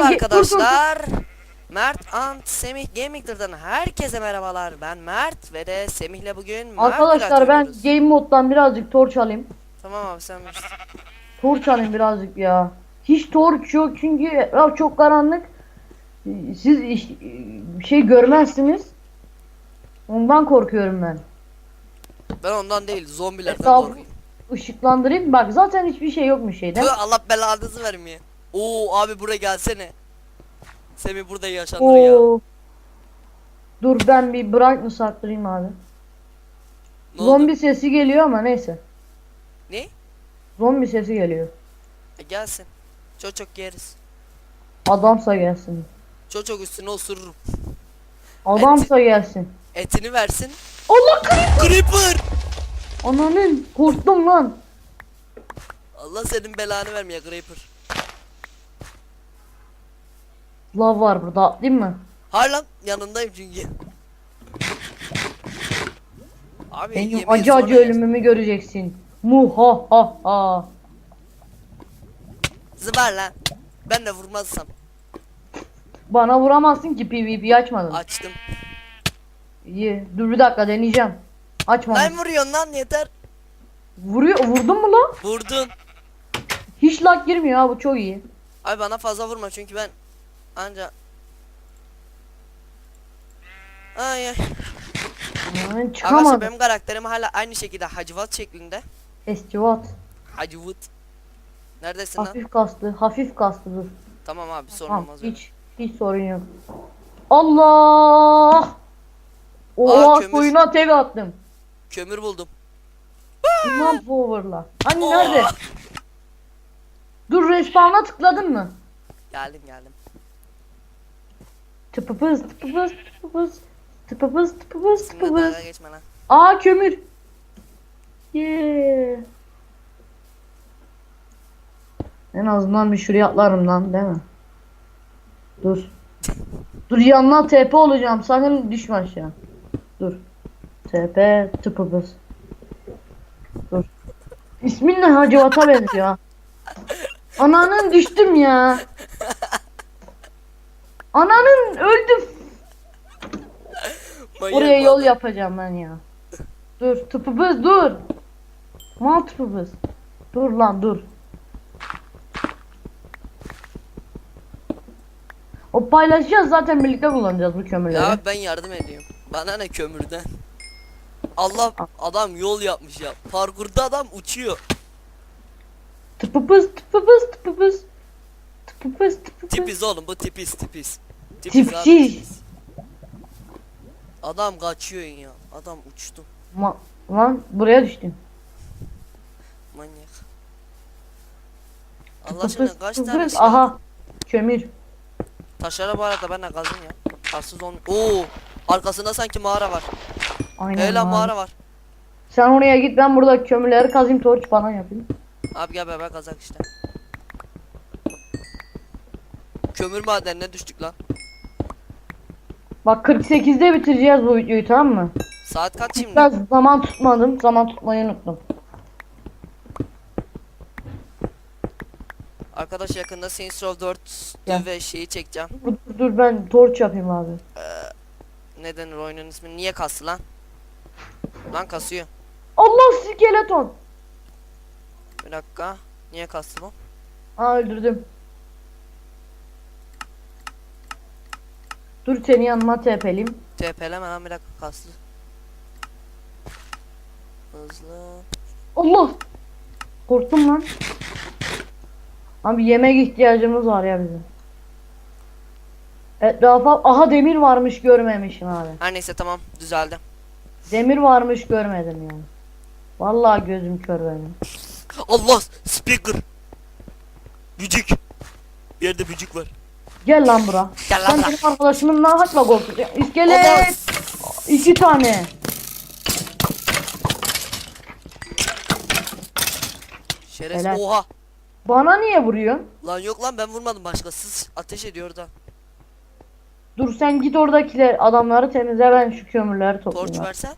dur. arkadaşlar. Mert Ant Semih Gaming'den herkese merhabalar. Ben Mert ve de Semih'le bugün Arkadaşlar ben oynuyoruz. game moddan birazcık torç alayım. Tamam abi sen bilirsin. Torç alayım birazcık ya. Hiç torç yok çünkü etraf çok karanlık. Siz iş- şey görmezsiniz. Ondan korkuyorum ben. Ben ondan değil zombilerden Etrafı korkuyorum. ışıklandırayım. Bak zaten hiçbir şey yokmuş şeyde. Tüh, Allah belanızı vermiyor. Oo abi buraya gelsene. Semih burada yaşanır ya. Oo. Dur ben bir brightness arttırayım abi. Ne Zombi oldu? sesi geliyor ama neyse. Ne? Zombi sesi geliyor. E, gelsin. Çok çok yeriz. Adamsa gelsin. Çok çok üstüne osururum. Adamsa gelsin. Etini versin. Allah kahretsin. Creeper! Ananın korktum lan. Allah senin belanı vermiyor Creeper. Lav var burada değil mi? Hayır lan yanındayım çünkü. Abi Benim yemeği acı sonra acı yer. ölümümü göreceksin. Muha ha ha. Zıbar lan. Ben de vurmazsam. Bana vuramazsın ki PvP açmadın. Açtım. İyi. Dur bir dakika deneyeceğim. Açma. Ben vuruyorsun lan yeter. Vuruyor. Vurdun mu lan? Vurdun. Hiç lag girmiyor ha bu çok iyi. Abi bana fazla vurma çünkü ben anca Ay ay. Ben Arkadaşlar çıkamadım. benim karakterim hala aynı şekilde Hacivat şeklinde. Estivat. Hacivat. Neredesin lan? Hafif kastı. Hafif kastı dur. Tamam abi sorun Tamam, olmaz. hiç hiç sorun yok. Allah! Oha kömür. koyuna tek attım. Kömür buldum. İmam power'la. Hani nerede? Dur respawn'a tıkladın mı? Geldim geldim. Tıpıpız tıpıpız tıpıpız tıpıpız tıpıpız Sizinle tıpıpız. dalga geçme lan. Aa kömür. Yeah. En azından bir şuraya atlarım lan değil mi? Dur. Dur yanına TP olacağım. Sakın düşme aşağı. Dur. TP tıpıpız. Dur. İsmin ne Hacivat'a benziyor. ha. Ananın düştüm ya. Ananın öldüm. Manyak Oraya yol adam. yapacağım ben ya. Dur tıpıbız dur. Mal tıpıbız. Dur lan dur. O paylaşacağız zaten birlikte kullanacağız bu kömürleri. Ya ben yardım ediyorum. Bana ne kömürden. Allah adam yol yapmış ya. Parkurda adam uçuyor. Tıpıbız tıpıbız tıpıbız. Tıpıbız tıpıbız. Tipiz oğlum bu tipiz tipiz. Tipiz abi, Tipsiz. tipiz. Adam kaçıyor ya. Adam uçtu. Ma- lan buraya düştün. Manyak. Allah aşkına Tıpıbız kaç tane şey? Aha. Kömür. Taşlara bu arada ben de kazın ya. Taşsız olmuyor. Oo, arkasında sanki mağara var. Aynen. Hey lan mağara var. Sen oraya git ben burada kömürleri kazayım torç falan yapayım. Abi gel beraber kazak işte. Kömür madenine düştük lan. Bak 48'de bitireceğiz bu videoyu tamam mı? Saat kaç şimdi? Biraz zaman tutmadım. Zaman tutmayı unuttum. Arkadaş yakında Saints Row 4 Gel. ve şeyi çekeceğim. Dur, dur, dur ben torç yapayım abi. Ne denir oyunun ismi? Niye kastı lan? Lan kasıyor. Allah skeleton. Bir dakika. Niye kastı bu? Aa öldürdüm. Dur seni yanıma tepeleyim. TP'leme lan bir dakika kastı. Hızlı. Allah. Korktum lan. Abi yemek ihtiyacımız var ya bizim. Etrafa aha demir varmış görmemişim abi. Her neyse tamam düzeldi. Demir varmış görmedim yani. Vallahi gözüm kör benim. Allah speaker. Bücük. Bir yerde bücük var. Gel lan bura. Gel lan Sen bura. benim arkadaşımın ne hakla korkutuyor? Allah. İskelet. İki tane. Şeref. Helal. Oha. Bana niye vuruyorsun? Lan yok lan ben vurmadım başkası ateş ediyor da. Dur sen git oradakiler adamları temizle ben şu kömürleri toplayayım. Torç abi. versen.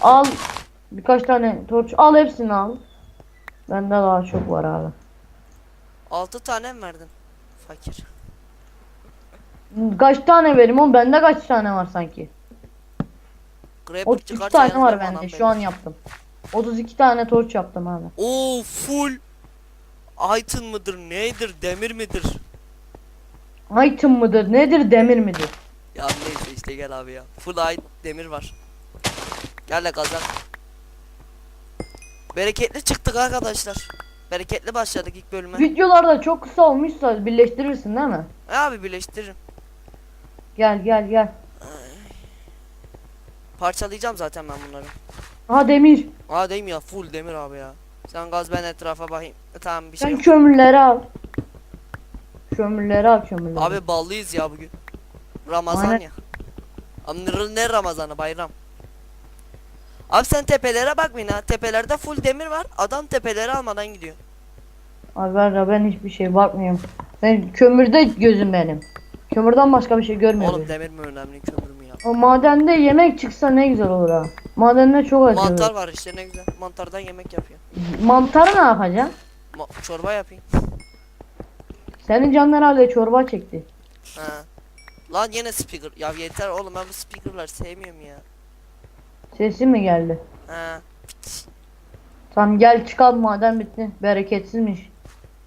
Al birkaç tane torç al hepsini al. Bende daha çok var abi. 6 tane mi verdin? Fakir. Kaç tane vereyim oğlum? Bende kaç tane var sanki? Creeper 33 çıkarsa tane var bende. Şu an yaptım. 32 tane torç yaptım abi. Oo full. Item mıdır nedir demir midir? Item mıdır? Nedir? Demir midir? Ya neyse işte gel abi ya. Full ay demir var. Gel de kazan. Bereketli çıktık arkadaşlar. Bereketli başladık ilk bölüme. Videolarda çok kısa olmuşsa birleştirirsin değil mi? E abi birleştiririm. Gel gel gel. Parçalayacağım zaten ben bunları. Aha demir. Aa mi ya full demir abi ya. Sen gaz ben etrafa bakayım. E, tamam bir şey Sen yok. kömürleri al. Kömürleri al kömürleri. Abi ballıyız ya bugün. Ramazan Aynen. ya. Abi ne- Ramazanı bayram. Abi sen tepelere bakmayın ha. Tepelerde full demir var. Adam tepeleri almadan gidiyor. Abi ben, ben hiçbir şey bakmıyorum. Sen kömürde gözüm benim. Kömürden başka bir şey görmüyorum. Oğlum demir mi önemli kömür mü ya? O madende yemek çıksa ne güzel olur ha. Madende çok acı. Mantar var işte ne güzel. Mantardan yemek yapıyor. Mantarı ne yapacaksın? Ma- çorba yapayım. Senin canlar hala çorba çekti. Ha. Lan yine speaker. Ya yeter oğlum ben bu speakerlar sevmiyorum ya. Sesin mi geldi? Ha. Tamam gel çıkalım maden bitti. Bereketsizmiş.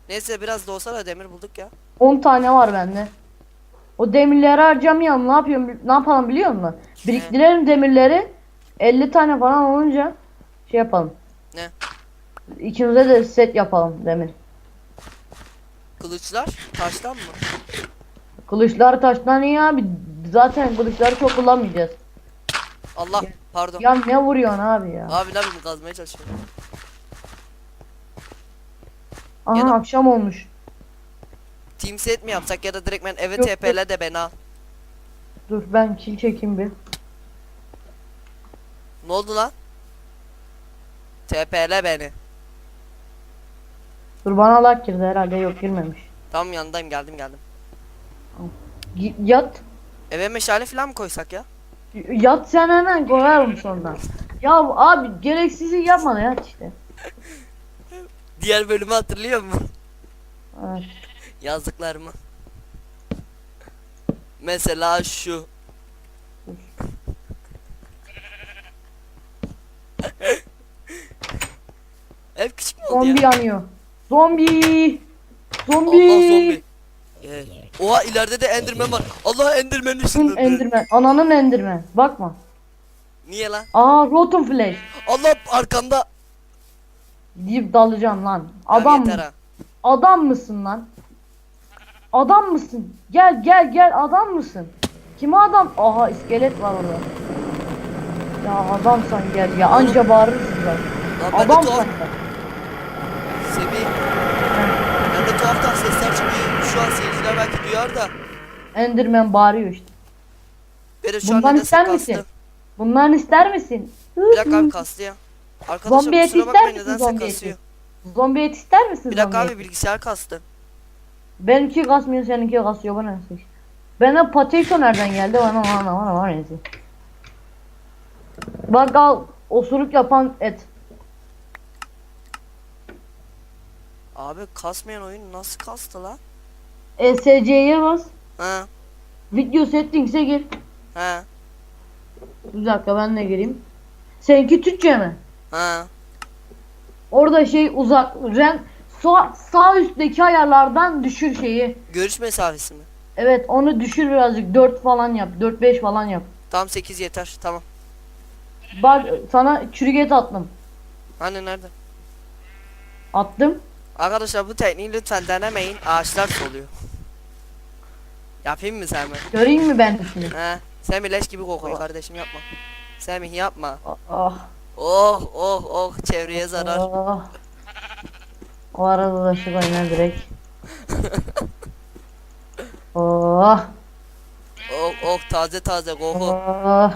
Neyse biraz da olsa da demir bulduk ya. 10 tane var bende. O demirleri harcamayalım. Ne yapıyorum? Ne yapalım biliyor musun? Biriktirelim demirleri. 50 tane falan olunca şey yapalım. Ne? İkimize de set yapalım demir. Kılıçlar taştan mı? Kılıçlar taştan iyi abi. Zaten kılıçları çok kullanmayacağız. Allah pardon. Ya ne vuruyorsun abi ya? Abi ne kazmaya çalışıyorum. Aha ya da- akşam olmuş. Team set mi yapsak ya da direkt ben eve Yok, TP'le de beni al. Dur ben kill çekeyim bir. Ne oldu lan? TP'le beni. Dur bana lak girdi herhalde yok girmemiş. Tamam yanındayım geldim geldim. Y- yat. Eve meşale falan mı koysak ya? Y- Yat sen hemen koyarım sonra. ya abi gereksizi yapma da yat işte. Diğer bölümü hatırlıyor musun? Evet. Yazdıklarımı. Mesela şu. Ev küçük mü oldu Zombi ya? yanıyor. Zombi. Zombi. Allah zombi. Ee, Oha ileride de enderman var. Allah enderman'in Tüm üstünde. endirmen. Ananın endirmen. Bakma. Niye lan? Aa rotten flesh. Allah arkamda. Deyip dalacağım lan. Ya Adam yeter ha. adam mısın lan? Adam mısın? Gel gel gel adam mısın? Kime adam? Aha iskelet var orada. Ya adamsan gel ya anca bağırırsın. Lan ben de Adam tuhaf. sen. Semih. Ben de tuhaftan sesler çıkıyor. Şu an seyirciler belki duyar da. Enderman bağırıyor işte. Benim şu an Bundan nedense ister kastı. misin? Bunların ister misin? Bir dakika abi kastı ya. Arkadaşlar Zombi eti kusura ister bakmayın misin nedense zombi eti? kasıyor. Zombi et ister misin Bir dakika zombi abi bilgisayar kastı. Benimki kasmıyor seninki kasıyor bana nasıl? Bana potato nereden geldi bana bana bana bana neyse. Bak al osuruk yapan et. Abi kasmayan oyun nasıl kastı lan? ESC'ye bas. Ha Video settings'e gir. ha Bir dakika ben de gireyim. Seninki Türkçe mi? ha. Orada şey uzak ren sağ, sağ üstteki ayarlardan düşür şeyi. Görüş mesafesi mi? Evet onu düşür birazcık 4 falan yap. 4 5 falan yap. Tam 8 yeter tamam. Bak sana çürük et attım. Hani nerede? Attım. Arkadaşlar bu tekniği lütfen denemeyin. Ağaçlar soluyor. Yapayım mı Semih? Göreyim mi ben şimdi? He. Semih leş gibi kokuyor kardeşim yapma. Semih yapma. Ah. Oh oh oh çevreye zarar. Ah. O arada da şu oynar direkt. Oh. Oh oh taze taze koku. Oh.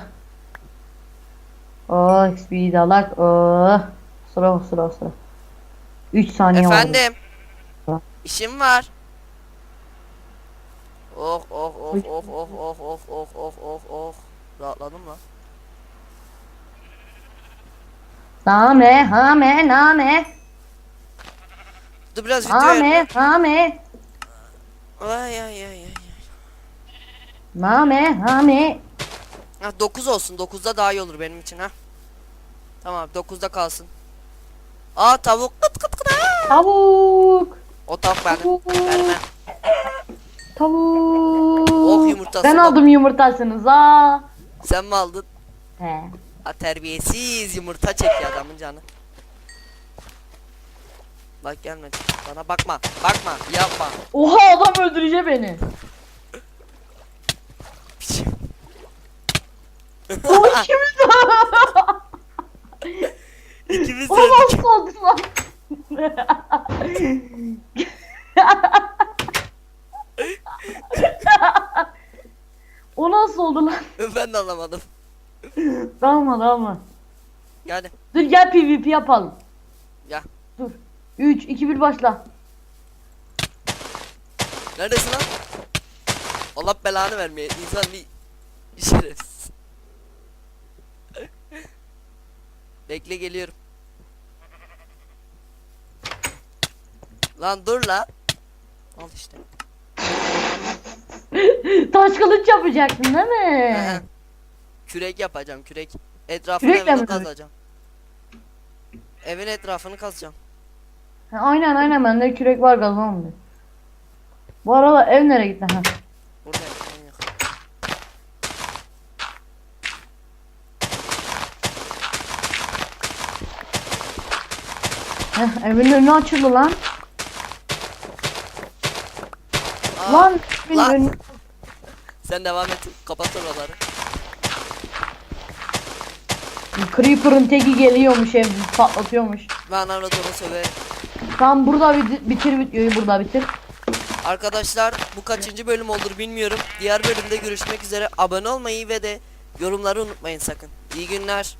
Oh XP dalak. Oh. Sıra sıra sıra. 3 saniye var. Efendim. Ha. İşim var. Oh oh oh oh oh oh oh oh oh oh oh. Rahatladım lan. Name, hame, name. Dur biraz video ayarla. hame. Ay ay ay ay. Mame, mame. Ha 9 olsun. 9'da daha iyi olur benim için ha. Tamam 9'da kalsın. Aa tavuk kıt kıt kıt. aa! Tavuk. O tavuk benim. Tavuk. Verme. Tavuk. Of, yumurtası Ben da- aldım yumurtasını za. Sen mi aldın? He. Ha terbiyesiz yumurta çekiyor adamın canı. Bak gelmedi. Bana bakma. Bakma. Yapma. Oha adam öldürecek beni. O ikimiz İkimiz de O öldük. nasıl oldu lan? o nasıl oldu lan? Ben de anlamadım. Tamam tamam. Yani Dur gel PvP yapalım. ya. Dur. 3 2 1 başla. Neredesin lan? Allah belanı vermeye. İnsan bir şerefsiz. Bekle geliyorum. Lan dur la. Al işte. Taş kılıç yapacaktın değil mi? kürek yapacağım kürek. Etrafını Kürekle evini mi? kazacağım. Evin etrafını kazacağım. Ha, aynen aynen bende kürek var kazanım diyor. Bu arada ev nereye gitti? Ha. Burada en yakın. Heh, evin önü açıldı lan. Aa, lan evin lan. önü. Sen devam et. Kapat oraları. Creeper'ın teki geliyormuş ev patlatıyormuş. Ben arada onu söverim. Tamam burada bit- bitir videoyu burada bitir. Arkadaşlar bu kaçıncı bölüm olur bilmiyorum. Diğer bölümde görüşmek üzere. Abone olmayı ve de yorumları unutmayın sakın. İyi günler.